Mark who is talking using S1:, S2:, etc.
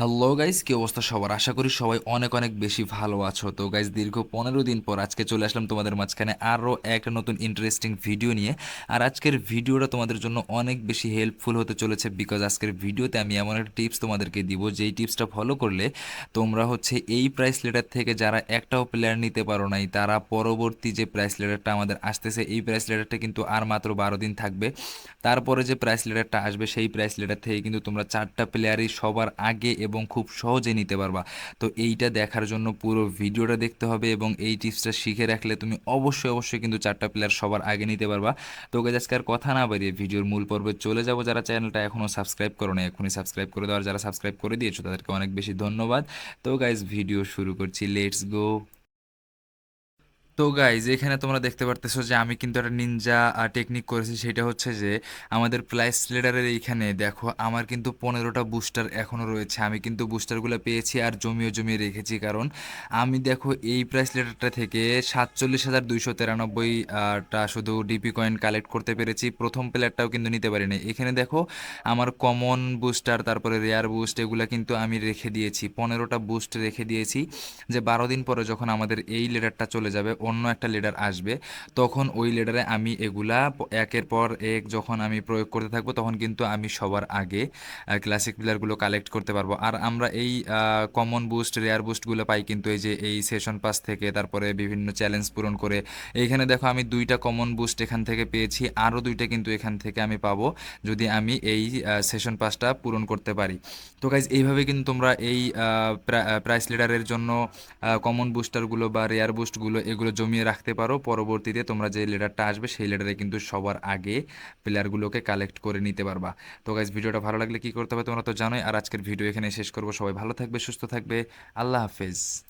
S1: Hello guys কি অবস্থা সবার? আশা করি সবাই অনেক অনেক বেশি ভালো আছো। তো গাইস দীর্ঘ পনেরো দিন পর আজকে চলে আসলাম তোমাদের মাঝখানে আরও একটা নতুন ইন্টারেস্টিং ভিডিও নিয়ে। আর আজকের ভিডিওটা তোমাদের জন্য অনেক বেশি হেল্পফুল হতে চলেছে বিকজ আজকের ভিডিওতে আমি এমন একটা টিপস তোমাদেরকে দিব, যেই টিপসটা ফলো করলে তোমরা হচ্ছে এই প্রাইস লেটার থেকে যারা একটাও প্লেয়ার নিতে পারো নাই, তারা পরবর্তী যে প্রাইস লেটারটা আমাদের আসতেছে, এই প্রাইস লেটারটা কিন্তু আর মাত্র বারো দিন থাকবে। তারপরে যে প্রাইস লেটারটা আসবে, সেই প্রাইস লেটার থেকে কিন্তু তোমরা চারটা প্লেয়ারই সবার আগে এবং খুব সহজে নিতে পারবা। তো এইটা দেখার জন্য পুরো ভিডিওটা দেখতে হবে এবং এই টিপসটা শিখে রাখলে তুমি অবশ্যই অবশ্যই কিন্তু চারটা প্লেয়ার সবার আগে নিতে পারবা। তো ওকে আজকে আর কথা না বাড়িয়ে ভিডিওর মূল পর্বে চলে যাব। যারা চ্যানেলটা এখনও সাবস্ক্রাইব করো না এখনই সাবস্ক্রাইব করে দেওয়ার যারা সাবস্ক্রাইব করে দিয়েছ, তাদেরকে অনেক বেশি ধন্যবাদ। তো গাইজ ভিডিও শুরু করছি। লেটস গো তো গাইজ এখানে তোমরা দেখতে পারতেছো যে আমি কিন্তু একটা নিনজা টেকনিক করেছি। সেটা হচ্ছে যে আমাদের প্রাইস লিডারের এইখানে দেখো, আমার কিন্তু পনেরোটা বুস্টার এখনও রয়েছে। আমি কিন্তু বুস্টারগুলো পেয়েছি আর জমিয়ে জমিয়ে রেখেছি। কারণ আমি দেখো এই প্রাইস লিডারটা থেকে সাতচল্লিশ হাজার দুইশো তিরানব্বইটা শুধু ডিপি কয়েন কালেক্ট করতে পেরেছি। প্রথম প্লেয়ারটাও কিন্তু নিতে পারিনি। এখানে দেখো আমার কমন বুস্টার তারপরে রেয়ার বুস্ট এগুলো কিন্তু আমি রেখে দিয়েছি। পনেরোটা বুস্ট রেখে দিয়েছি যে বারো দিন পরে যখন আমাদের এই লিডারটা চলে যাবে অন্য একটা লিডার আসবে, তখন ওই লিডারে আমি এগুলা একের পর এক যখন আমি প্রয়োগ করতে থাকব, তখন কিন্তু আমি সবার আগে ক্লাসিক প্লেয়ারগুলো কালেক্ট করতে পারব। আর আমরা এই কমন বুস্ট রেয়ার বুস্টগুলো পাই কিন্তু এই যে এই সেশন পাস থেকে, তারপরে বিভিন্ন চ্যালেঞ্জ পূরণ করে। এইখানে দেখো আমি দুইটা কমন বুস্ট এখান থেকে পেয়েছি, আরও দুইটা কিন্তু এখান থেকে আমি পাবো, যদি আমি এই সেশন পাসটা পূরণ করতে পারি। তো গাইজ এইভাবে কিন্তু তোমরা এই প্রাইস লিডারের জন্য কমন বুস্টারগুলো বা রেয়ার বুস্টগুলো এগুলো জমিয়ে রাখতে পারো। পরবর্তীতে তোমরা যে লেটারটা আসবে, সেই লেটারে কিন্তু সবার আগে প্লেয়ারগুলোকে কালেক্ট করে নিতে পারবা। তো গাইজ ভিডিওটা ভালো লাগলে কী করতে হবে তোমরা তো জানোই। আর আজকের ভিডিও এখানে শেষ করব। সবাই ভালো থাকবে, সুস্থ থাকবে। আল্লাহ হাফেজ।